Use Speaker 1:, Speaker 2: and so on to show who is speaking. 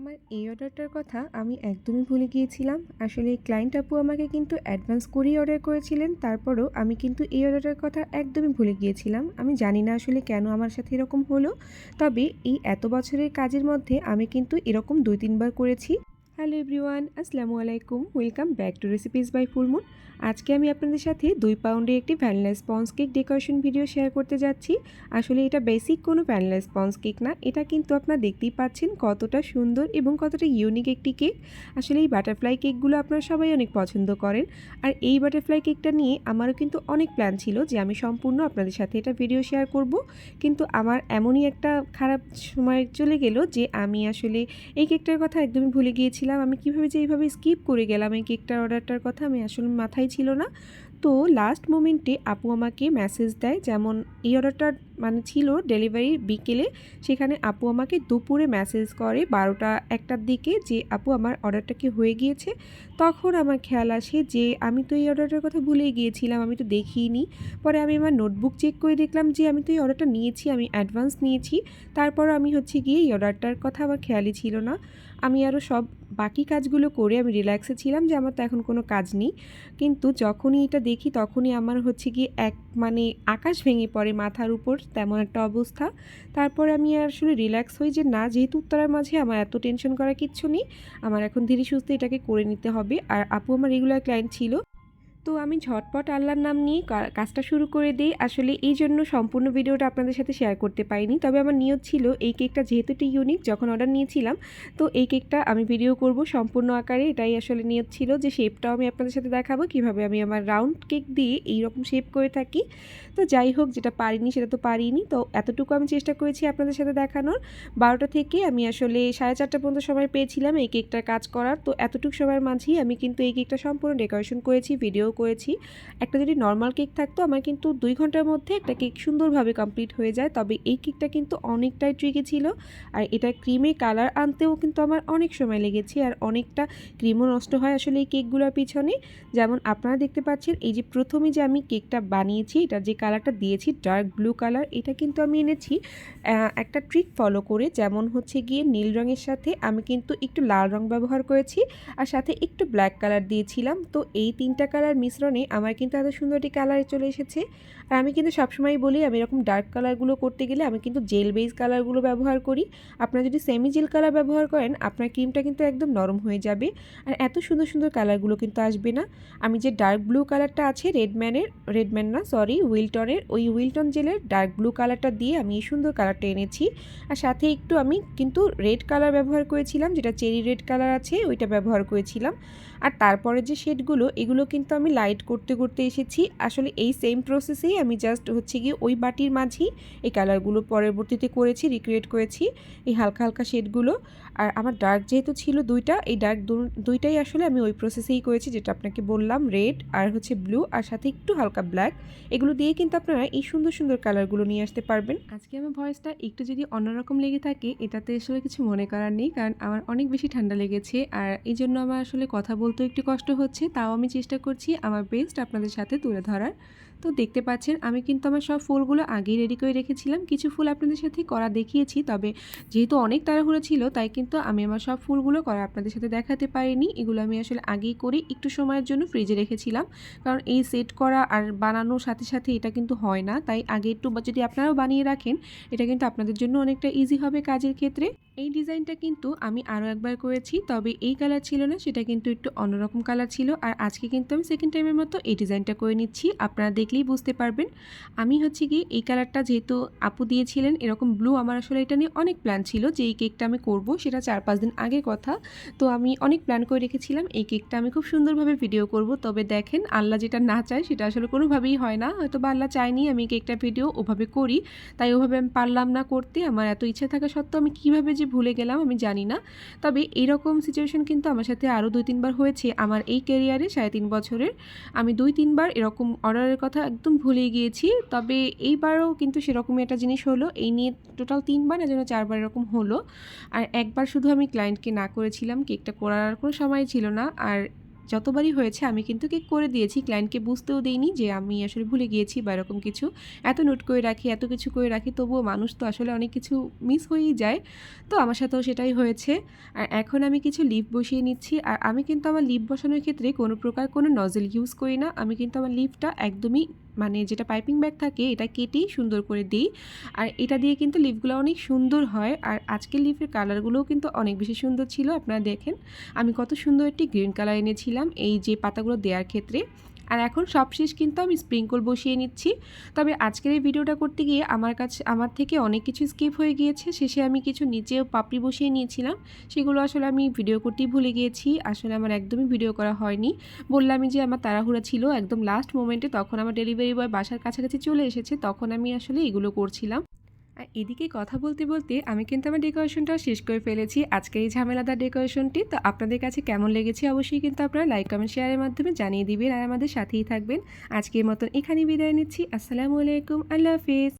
Speaker 1: আমার এই অর্ডারটার কথা আমি একদমই ভুলে গিয়েছিলাম। আসলে ক্লায়েন্ট আপু আমাকে কিন্তু অ্যাডভান্স করেই অর্ডার করেছিলেন, তারপরও আমি কিন্তু এই অর্ডারটার কথা একদমই ভুলে গিয়েছিলাম। আমি জানি না আসলে কেন আমার সাথে এরকম হলো। তবে এই এত বছরের কাজের মধ্যে আমি কিন্তু এরকম দুই তিনবার করেছি। হ্যালো এভরিওয়ান, আসসালামু আলাইকুম। Welcome back to recipes by Fullmoon. আজকে আমি আপনাদের সাথে দুই পাউন্ডের একটি vanilla sponge cake decoration video share করতে যাচ্ছি। আসলে এটা বেসিক কোনো ভ্যানিলা স্পঞ্জ কেক না। এটা কিন্তু আপনারা দেখতেই পাচ্ছেন কতটা সুন্দর এবং কতটা ইউনিক একটি কেক। আসলে এই বাটারফ্লাই কেকগুলো আপনারা সবাই অনেক পছন্দ করেন। আর এই বাটারফ্লাই কেকটা নিয়ে আমারও কিন্তু অনেক প্ল্যান ছিল যে আমি সম্পূর্ণ আপনাদের সাথে এটা ভিডিও শেয়ার করব। কিন্তু আমার এমনই একটা খারাপ সময় চলে গেল যে আমি আসলে এই কেকটার কথা একদমই ভুলে গিয়েছিলাম। আমি কীভাবে যে এইভাবে স্কিপ করে গেলাম, এই কেকটার অর্ডারটার কথা আমি আসলে মাথায় ছিল না। তো লাস্ট মোমেন্টে আপু আমাকে মেসেজ দেয় যেমন, এই অর্ডারটা মানে ছিল ডেলিভারি বিকেলে, সেখানে আপু আমাকে দুপুরে মেসেজ করে বারোটা একটার দিকে যে, আপু, আমার অর্ডারটা কি হয়ে গিয়েছে? তখন আমার খেয়াল আসে যে, আমি তো এই অর্ডারটার কথা ভুলেই গিয়েছিলাম, আমি তো দেখিনি। পরে আমি আমার নোটবুক চেক করে দেখলাম যে, আমি তো এই অর্ডারটা নিয়েছি, আমি অ্যাডভান্স নিয়েছি। তারপর আমি হচ্ছে গিয়ে এই অর্ডারটার কথা আমার খেয়ালই ছিল না। আমি আরও সব বাকি কাজগুলো করে আমি রিল্যাক্সে ছিলাম যে, আমার তো এখন কোনো কাজ নেই। কিন্তু যখনই এটা দেখি, তখনই আমার হচ্ছে গিয়ে এক মানে আকাশ ভেঙে পড়ে মাথার উপর। তেমন একটা অবস্থা। তারপরে আমি আসলে রিল্যাক্স হই যে, না, যেহেতু উত্তরার মাঝে আমার এত টেনশন করার কিচ্ছু নেই, আমার এখন ধীরে সুস্থে এটাকে করে নিতে হবে। আর আপু আমার রেগুলার ক্লায়েন্ট ছিল। তো আমি ঝটপট আল্লাহর নাম নিয়ে কাজটা শুরু করে দিই। আসলে এই জন্য সম্পূর্ণ ভিডিওটা আপনাদের সাথে শেয়ার করতে পারিনি। তবে আমার নিয়ত ছিল এই কেকটা যেহেতু একটি ইউনিক যখন অর্ডার নিয়েছিলাম, তো এই কেকটা আমি ভিডিও করব সম্পূর্ণ আকারে। এটাই আসলে নিয়ত ছিল যে শেপটাও আমি আপনাদের সাথে দেখাবো, কীভাবে আমি আমার রাউন্ড কেক দিয়ে এইরকম শেপ করে থাকি। তো যাই হোক, যেটা পারিনি সেটা তো পারিনি। তো এতটুকু আমি চেষ্টা করেছি আপনাদের সাথে দেখানোর। বারোটা থেকে আমি আসলে সাড়ে চারটা পর্যন্ত সময় পেয়েছিলাম এই কেকটার কাজ করার। তো এতটুকু সময়ের মাঝেই আমি কিন্তু এই কেকটা সম্পূর্ণ ডেকোরেশন করেছি ভিডিও করেছি। একটা যদি নর্মাল কেক থাকতো, আমার কিন্তু দুই ঘণ্টার মধ্যে একটা কেক সুন্দরভাবে কমপ্লিট হয়ে যায়। তবে এই কেকটা কিন্তু অনেকটাই ট্রিকি ছিল। আর এটা ক্রিমে কালার আনতেও কিন্তু আমার অনেক সময় লেগেছে। আর অনেকটা ক্রিমও নষ্ট হয় আসলে এই কেকগুলোর পিছনে। যেমন আপনারা দেখতে পাচ্ছেন, এই যে প্রথমে যে আমি কেকটা বানিয়েছি, এটা যে কালারটা দিয়েছি ডার্ক ব্লু কালার এটা কিন্তু আমি এনেছি। একটা ট্রিক ফলো করে, যেমন হচ্ছে গিয়ে নীল রঙের সাথে আমি কিন্তু একটু লাল রং ব্যবহার করেছি। আর সাথে একটু ব্ল্যাক কালার দিয়েছিলাম। তো এই তিনটা কালার মিশ্রণে আমার কিন্তু এত সুন্দর একটি কালার চলে এসেছে। আর আমি কিন্তু সবসময় বলি, আমি এরকম ডার্ক কালারগুলো করতে গেলে আমি কিন্তু জেল বেস কালারগুলো ব্যবহার করি। আপনারা যদি সেমি জেল কালার ব্যবহার করেন, আপনার ক্রিমটা কিন্তু একদম নরম হয়ে যাবে। আর এত সুন্দর সুন্দর কালারগুলো কিন্তু আসবে না। আমি যে ডার্ক ব্লু কালারটা আছে রেডম্যানের রেডম্যান না সরি উইলটনের ওই উইলটন জেলের ডার্ক ব্লু কালারটা দিয়ে আমি এই সুন্দর কালারটা এনেছি। আর সাথে একটু আমি কিন্তু রেড কালার ব্যবহার করেছিলাম, যেটা চেরি রেড কালার আছে, ওইটা ব্যবহার করেছিলাম। আর তারপরে যে শেডগুলো এগুলো কিন্তু আমি লাইট করতে করতে এসেছি। আসলে এই সেম প্রসেসেই আমি জাস্ট হচ্ছে গিয়ে ওই বাটির মাঝেই এই কালারগুলো পরবর্তীতে করেছি রিক্রিয়েট করেছি, এই হালকা হালকা শেডগুলো আর আমার ডার্ক যেহেতু ছিল দুইটা, এই ডার্ক দুইটাই আসলে আমি ওই প্রসেসেই করেছি যেটা আপনাকে বললাম রেড আর হচ্ছে ব্লু আর সাথে একটু হালকা ব্ল্যাক এগুলো দিয়ে কিন্তু আপনারা এই সুন্দর সুন্দর কালারগুলো নিয়ে আসতে পারবেন। আজকে আমার ভয়েসটা একটু যদি অন্যরকম লেগে থাকে, এটাতে আসলে কিছু মনে করার নেই, কারণ আমার অনেক বেশি ঠান্ডা লেগেছে। আর এই জন্য আমার আসলে কথা বলতেও একটু কষ্ট হচ্ছে, তাও আমি চেষ্টা করছি আমার বেস্ট আপনাদের সাথে তুলে ধরার। তো দেখতে পাচ্ছেন, আমি কিন্তু আমার সব ফুলগুলো আগেই রেডি করে রেখেছিলাম। কিছু ফুল আপনাদের সাথে করা দেখিয়েছি, তবে যেহেতু অনেক তাড়াহুড়ো ছিল, তাই কিন্তু আমি আমার সব ফুলগুলো করা আপনাদের সাথে দেখাতে পারিনি। এগুলো আমি আসলে আগেই করে একটু সময়ের জন্য ফ্রিজে রেখেছিলাম। কারণ এই সেট করা আর বানানোর সাথে সাথে এটা কিন্তু হয় না। তাই আগে একটু যদি আপনারাও বানিয়ে রাখেন, এটা কিন্তু আপনাদের জন্য অনেকটা ইজি হবে কাজের ক্ষেত্রে। এই ডিজাইনটা কিন্তু আমি আরও একবার করেছি, তবে এই কালার ছিল না, সেটা কিন্তু একটু অন্যরকম কালার ছিল। আর আজকে কিন্তু আমি সেকেন্ড টাইমের মতো এই ডিজাইনটা করে নিচ্ছি। আপনারা দেখলেই বুঝতে পারবেন। আমি হচ্ছে গিয়ে এই কালারটা যেহেতু আপু দিয়েছিলেন, এরকম ব্লু আমার আসলে এটা নিয়ে অনেক প্ল্যান ছিল যে এই কেকটা আমি করব, সেটা চার পাঁচ দিন আগের কথা। তো আমি অনেক প্ল্যান করে রেখেছিলাম, এই কেকটা আমি খুব সুন্দরভাবে ভিডিও করব। তবে দেখেন, আল্লাহ যেটা না চায়, সেটা আসলে কোনোভাবেই হয় না। হয়তো বা আল্লাহ চায়নি আমি কেকটা ভিডিও ওভাবে করি, তাই ওভাবে আমি পারলাম না করতে। আমার এত ইচ্ছা থাকা সত্ত্বেও আমি কীভাবে যে ভুলে গেলাম আমি জানি না। তবে এইরকম সিচুয়েশন কিন্তু আমার সাথে আরও দুই তিনবার হয়েছে। আমার এই ক্যারিয়ারে সাড়ে তিন বছরের আমি দুই, তিনবার এরকম অর্ডারের কথা একদম ভুলে গিয়েছি। তবে এইবারও কিন্তু সেরকমই একটা জিনিস হলো, এই নিয়ে টোটাল তিনবার না যেন চারবার এরকম হলো। আর একবার শুধু আমি ক্লায়েন্টকে না করেছিলাম, কেকটা করার কোনো সময় ছিল না। আর যতবারই হয়েছে, আমি কিন্তু কেক করে দিয়েছি। ক্লায়েন্টকে বুঝতেও দিইনি যে আমি আসলে ভুলে গিয়েছি বা এরকম কিছু। এত নোট করে রাখি, এত কিছু করে রাখি, তবুও মানুষ তো আসলে অনেক কিছু মিস হয়েই যায়। তো আমার সাথেও সেটাই হয়েছে। আর এখন আমি কিছু লিপ বসিয়ে নিচ্ছি। আর আমি কিন্তু আমার লিপ বসানোর ক্ষেত্রে কোনো প্রকার কোনো নজেল ইউজ করি না। আমি কিন্তু আমার লিপটা একদমই মানে যেটা পাইপিং ব্যাগ থাকে, এটা কেটেই সুন্দর করে দিই। আর এটা দিয়ে কিন্তু লিপগুলো অনেক সুন্দর হয়। আর আজকের লিপের কালারগুলোও কিন্তু অনেক বেশি সুন্দর ছিল। আপনারা দেখেন, আমি কত সুন্দর একটি গ্রিন কালার এনেছিলাম। এই যে পাতাগুলো দেওয়ার ক্ষেত্রে। আর এখন সবশেষ কিন্তু আমি স্প্রিঙ্কল বসিয়ে নিচ্ছি। তবে আজকের এই ভিডিওটা করতে গিয়ে আমার কাছে, আমার থেকে অনেক কিছু স্কিপ হয়ে গিয়েছে। শেষে আমি কিছু নিচেও পাপড়ি বসিয়ে নিয়েছিলাম। সেগুলো আসলে আমি ভিডিও করতেই ভুলে গিয়েছি। আসলে আমার একদমই ভিডিও করা হয়নি। বললামই যে আমার তাড়াহুড়া ছিল। একদম লাস্ট মোমেন্টে তখন আমার ডেলিভারি বয় বাসার কাছাকাছি চলে এসেছে। তখন আমি আসলে এগুলো করছিলাম। আর এদিকে কথা বলতে বলতে আমি কিন্তু আমার ডেকোরেশনটাও শেষ করে ফেলেছি। আজকে এই ঝামেলাদার ডেকোরেশনটি তো আপনাদের কাছে কেমন লেগেছে অবশ্যই কিন্তু আপনারা লাইক কমেন্ট শেয়ারের মাধ্যমে জানিয়ে দিবেন। আর আমাদের সাথেই থাকবেন। আজকের মতন এখানেই বিদায় নিচ্ছি। আসসালামু আলাইকুম। আল্লাহ হাফিজ।